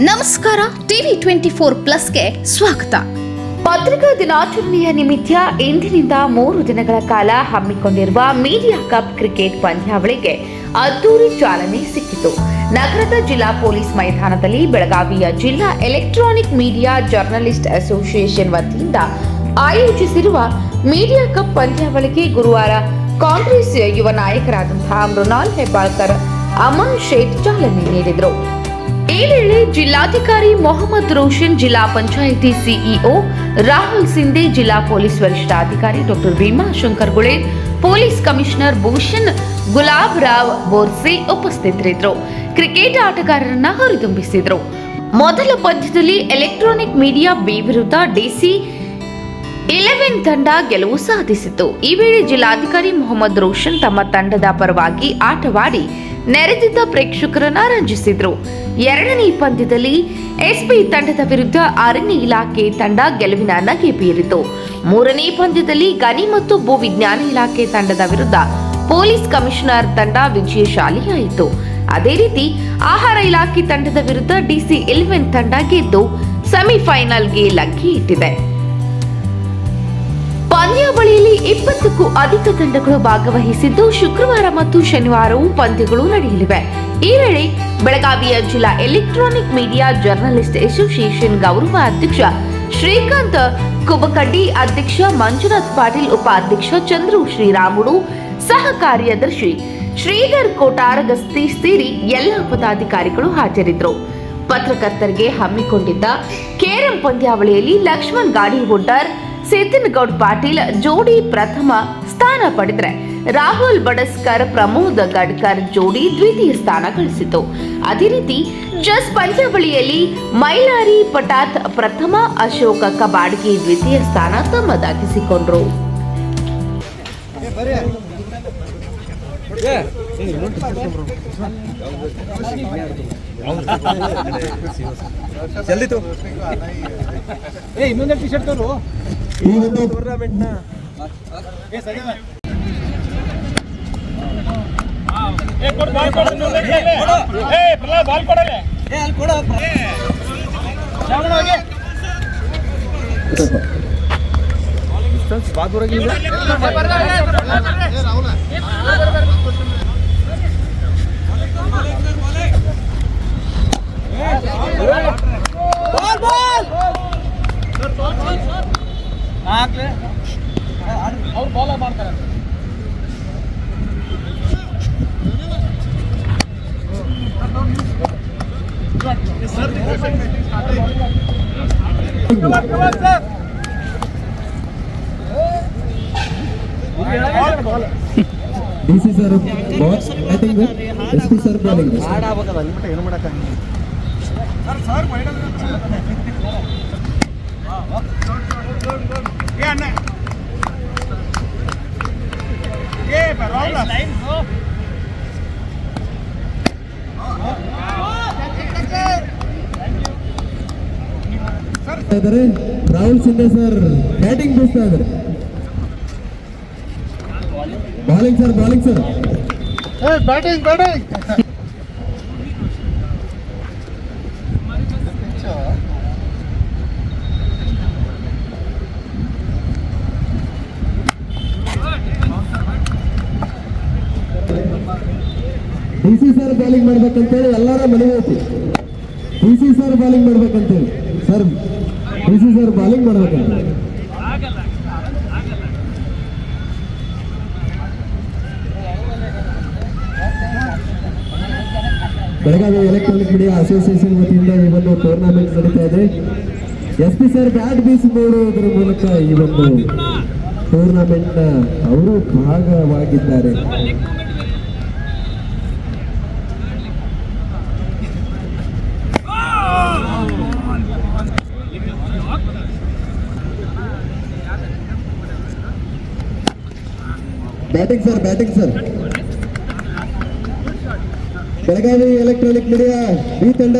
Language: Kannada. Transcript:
ನಮಸ್ಕಾರ, ಟಿವಿ ಟ್ವೆಂಟಿ ಫೋರ್ ಪ್ಲಸ್ಗೆ ಸ್ವಾಗತ. ಪತ್ರಿಕಾ ದಿನಾಚರಣೆಯ ನಿಮಿತ್ತ ಇಂದಿನಿಂದ ಮೂರು ದಿನಗಳ ಕಾಲ ಹಮ್ಮಿಕೊಂಡಿರುವ ಮೀಡಿಯಾ ಕಪ್ ಕ್ರಿಕೆಟ್ ಪಂದ್ಯಾವಳಿಗೆ ಅದ್ದೂರಿ ಚಾಲನೆ ಸಿಕ್ಕಿತು. ನಗರದ ಜಿಲ್ಲಾ ಪೊಲೀಸ್ ಮೈದಾನದಲ್ಲಿ ಬೆಳಗಾವಿಯ ಜಿಲ್ಲಾ ಎಲೆಕ್ಟ್ರಾನಿಕ್ ಮೀಡಿಯಾ ಜರ್ನಲಿಸ್ಟ್ ಅಸೋಸಿಯೇಷನ್ ವತಿಯಿಂದ ಆಯೋಜಿಸಿರುವ ಮೀಡಿಯಾ ಕಪ್ ಪಂದ್ಯಾವಳಿಗೆ ಗುರುವಾರ ಕಾಂಗ್ರೆಸ್ ಯುವ ನಾಯಕರಾದಂತಹ ಮೃನಾಲ್ ಹೆಬ್ಬಾಳ್ಕರ್, ಅಮನ್ ಶೇಖ್ ಚಾಲನೆ ನೀಡಿದರು. ಈ ವೇಳೆ ಜಿಲ್ಲಾಧಿಕಾರಿ ಮೊಹಮ್ಮದ್ ರೋಷನ್, ಜಿಲ್ಲಾ ಪಂಚಾಯಿತಿ ಸಿಇಒ ರಾಹುಲ್ ಸಿಂಧೆ, ಜಿಲ್ಲಾ ಪೊಲೀಸ್ ವರಿಷ್ಠಾಧಿಕಾರಿ doctor Bhima Shankar Gule, police commissioner Bhushan Gulab Rao Borse ಉಪಸ್ಥಿತರಿದ್ದರು. ಕ್ರಿಕೆಟ್ ಆಟಗಾರರನ್ನ ಹುರಿದುಂಬಿಸಿದ್ರು. ಮೊದಲ ಪಂದ್ಯದಲ್ಲಿ ಎಲೆಕ್ಟ್ರಾನಿಕ್ ಮೀಡಿಯಾ ಬಿ ವಿರುದ್ಧ ಡಿಸಿ ಇಲೆವೆನ್ ತಂಡ ಗೆಲುವು ಸಾಧಿಸಿತು ಈ ವೇಳೆ ಜಿಲ್ಲಾಧಿಕಾರಿ ಮೊಹಮ್ಮದ್ ರೋಷನ್ ತಮ್ಮ ತಂಡದ ಪರವಾಗಿ ಆಟವಾಡಿ ನೆರೆದಿದ್ದ ಪ್ರೇಕ್ಷಕರನ್ನ ರಂಜಿಸಿದ್ರು. ಎರಡನೇ ಪಂದ್ಯದಲ್ಲಿ ಎಸ್ಪಿ ತಂಡದ ವಿರುದ್ಧ ಅರಣ್ಯ ಇಲಾಖೆ ತಂಡ ಗೆಲುವಿನ ನಗೆ ಬೀರಿತು. ಮೂರನೇ ಪಂದ್ಯದಲ್ಲಿ ಗಣಿ ಮತ್ತು ಭೂ ವಿಜ್ಞಾನ ಇಲಾಖೆ ತಂಡದ ವಿರುದ್ಧ ಪೊಲೀಸ್ ಕಮಿಷನರ್ ತಂಡ ವಿಜಯಶಾಲಿಯಾಯಿತು. ಅದೇ ರೀತಿ ಆಹಾರ ಇಲಾಖೆ ತಂಡದ ವಿರುದ್ಧ ಡಿಸಿ ಇಲೆವೆನ್ ತಂಡ ಗೆದ್ದು ಸೆಮಿಫೈನಲ್ಗೆ ಲಗ್ಗೆ ಇಟ್ಟಿದೆ. ಇಪ್ಪತ್ತಕ್ಕೂ ಅಧಿಕ ತಂಡಗಳು ಭಾಗವಹಿಸಿದ್ದು ಶುಕ್ರವಾರ ಮತ್ತು ಶನಿವಾರವೂ ಪಂದ್ಯಗಳು ನಡೆಯಲಿವೆ. ಈ ವೇಳೆ ಬೆಳಗಾವಿಯ ಜಿಲ್ಲಾ ಎಲೆಕ್ಟ್ರಾನಿಕ್ ಮೀಡಿಯಾ ಜರ್ನಲಿಸ್ಟ್ ಅಸೋಸಿಯೇಷನ್ ಗೌರವ ಅಧ್ಯಕ್ಷ ಶ್ರೀಕಾಂತ್, ಕುಬಕಡ್ಡಿ ಅಧ್ಯಕ್ಷ ಮಂಜುನಾಥ್ ಪಾಟೀಲ್, ಉಪಾಧ್ಯಕ್ಷ ಚಂದ್ರು ಶ್ರೀರಾಮುಡು ಸಹ ಕಾರ್ಯದರ್ಶಿ ಶ್ರೀಧರ್ ಕೋಟಾರಗಸ್ತಿ ಸೇರಿ ಎಲ್ಲ ಪದಾಧಿಕಾರಿಗಳು ಹಾಜರಿದ್ದರು. ಪತ್ರಕರ್ತರಿಗೆ ಹಮ್ಮಿಕೊಂಡಿದ್ದ ಕೇರಂ ಪಂದ್ಯಾವಳಿಯಲ್ಲಿ ಲಕ್ಷ್ಮಣ್ ಗಾಡಿಹುಡ್ಡರ್ ಸೇತನ್ ಗೌಡ್ ಪಾಟೀಲ್ ಜೋಡಿ ಪ್ರಥಮ ಸ್ಥಾನ ಪಡೆದರೆ ರಾಹುಲ್ ಬಡಸ್ಕರ್ ಪ್ರಮೋದ್ ಗಡ್ಕರ್ ಜೋಡಿ ದ್ವಿತೀಯ ಸ್ಥಾನ ಗಳಿಸಿತು ಅದೇ ರೀತಿ ಜಸ್ ಪಂದ್ಯಾವಳಿಯಲ್ಲಿ ಮೈಲಾರಿ ಪಟಾತ್ ಪ್ರಥಮ ಅಶೋಕ ಕಬಾಡ್ಗಿ ದ್ವಿತೀಯ ಸ್ಥಾನ ತಮ್ಮದಾಗಿಸಿಕೊಂಡ್ರು ಜಲ್ದಿ ತೋ ಏ ಇನ್ನೊಂದೇ ಟಿ ಶರ್ಟ್ ತೋರು. ಈ ಒಂದು ಟೂರ್ನಮೆಂಟ್ನ ಏ ಸಜನ ಏ ಕೊಡು ಬಾಲ್ ಕೊಡು ಏ ಪ್ರಹ್ಲಾದ್ ಬಾಲ್ ಕೊಡಲೆ ಏ ಅಲ್ಲಿ ಕೊಡು ಶ್ರಾವಣ ಹೋಗಿ. ಡಿಸ್ಟೆನ್ಸ್ ಭಾಳ ಏ ಆಗಿಲ್ಲ ಅವ್ರು ಫಾಲೋ ಮಾಡ್ತಾರೆ D C sir batting S P sir bowling ಏನು ಮಾಡಕ್ಕ ಏ ಅಣ್ಣ ಏ ರಾಹುಲ್ ಇದ್ದಾರೆ ರಾಹುಲ್ ಸಿಂಧೆ ಸರ್ ಬ್ಯಾಟಿಂಗ್ ಬೀಸ್ತಾ ಇದ್ದಾರೆ bowling sir bowling sir batting batting D C sir bowling ಮಾಡ್ಬೇಕಂತೇಳಿ ಎಲ್ಲರ ಮನವಿ ಐತಿ D C sir bowling ಮಾಡ್ಬೇಕಂತೇಳಿ. Sir, D C sir bowling ಮಾಡ್ಬೇಕಂತ ಬೆಳಗಾವಿ ಎಲೆಕ್ಟ್ರಾನಿಕ್ ಮೀಡಿಯಾ ಅಸೋಸಿಯೇಷನ್ ವತಿಯಿಂದ ಈ ಒಂದು ಟೂರ್ನಾಮೆಂಟ್ ನಡೀತಾ ಇದೆ. ಎಸ್ ಪಿ ಸರ್ ಬ್ಯಾಟ್ ಬೀಸ್ ನೋಡುವುದರ ಮೂಲಕ ಈ ಒಂದು ಟೂರ್ನಾಮೆಂಟ್ನ ಅವರು ಭಾಗವಾಗಿದ್ದಾರೆ. Batting sir batting sir. Belagavi electronic media ಈ ತಂಡ.